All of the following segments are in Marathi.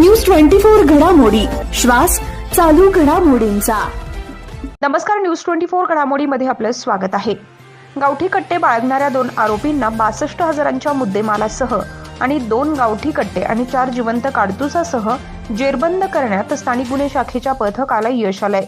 न्यूज ट्वेंटी फोर घडामोडी. श्वास चालू घडामोडींचा. नमस्कार न्यूज ट्वेंटी फोर घडामोडीमध्ये आपलं स्वागत आहे. गावठी कट्टे बाळगणाऱ्या दोन आरोपींना बासष्ट हजारांच्या मुद्देमालासह आणि दोन गावठी कट्टे आणि चार जिवंत काडतुसासह जेरबंद करण्यात स्थानिक गुन्हे शाखेच्या पथकाला यश आलंय.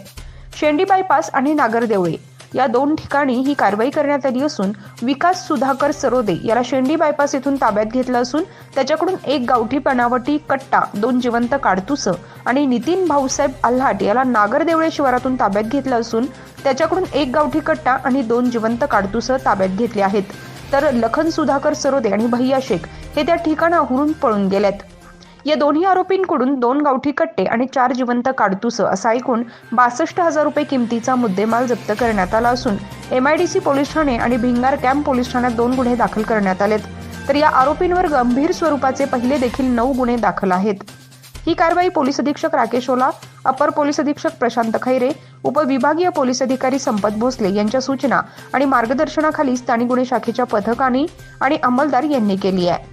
शेंडी बायपास आणि नागरदेवळे. या दोन ठिकाणी ही कारवाई करण्यात आली असून विकास सुधाकर सरोदे याला शेंडी बायपास येथून ताब्यात घेतलं असून त्याच्याकडून एक गावठी बनावटी कट्टा दोन जिवंत काडतुसं आणि नितीन भाऊसाहेब आल्हाट याला नागरदेवळे शिवारातून ताब्यात घेतलं असून त्याच्याकडून एक गावठी कट्टा आणि दोन जिवंत काडतुसं ताब्यात घेतले आहेत. तर लखन सुधाकर सरोदे आणि भैया शेख हे त्या ठिकाणाहून पळून गेल्यात या दोन्ही आरोपींकडून दोन गावठी कट्टे आणि चार जिवंत काडतुसं असा ऐकून बासष्ट हजार रुपये किमतीचा मुद्देमाल जप्त करण्यात आला असून एमआयडीसी पोलीस ठाणे आणि भिंगार कॅम्प पोलीस ठाण्यात दोन गुन्हे दाखल करण्यात आलेत. तर या आरोपींवर गंभीर स्वरूपाचे पहिले देखील नऊ गुन्हे दाखल आहेत. ही कारवाई पोलीस अधीक्षक राकेश ओला अपर पोलीस अधीक्षक प्रशांत खैरे उपविभागीय पोलीस अधिकारी संपत भोसले यांच्या सूचना आणि मार्गदर्शनाखाली स्थानिक गुन्हे शाखेच्या पथकाने आणि अंमलदार यांनी केली आहे.